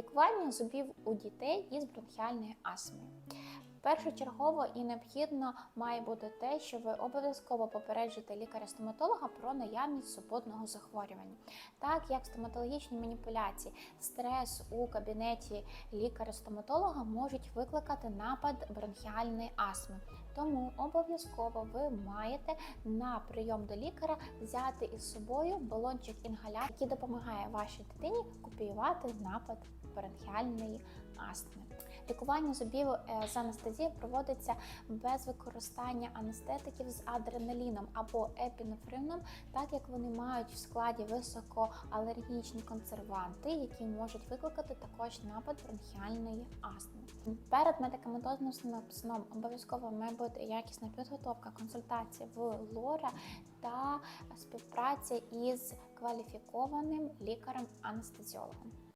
Лікування зубів у дітей із бронхіальною астмою. Першочергово і необхідно має бути те, що ви обов'язково попереджуєте лікаря-стоматолога про наявність супутного захворювання, так як стоматологічні маніпуляції, стрес у кабінеті лікаря-стоматолога можуть викликати напад бронхіальної астми. Тому обов'язково ви маєте на прийом до лікаря взяти із собою балончик інгалятор, який допомагає вашій дитині копіювати напад бронхіальної астми. Лікування зубів е, з анестезією проводиться без використання анестетиків з адреналіном або епінефрином, так як вони мають в складі високоалергічні консерванти, які можуть викликати також напад бронхіальної астми. Перед медикаментозним сном обов'язково має бути якісна підготовка консультації в лора та співпраця із кваліфікованим лікарем-анестезіологом.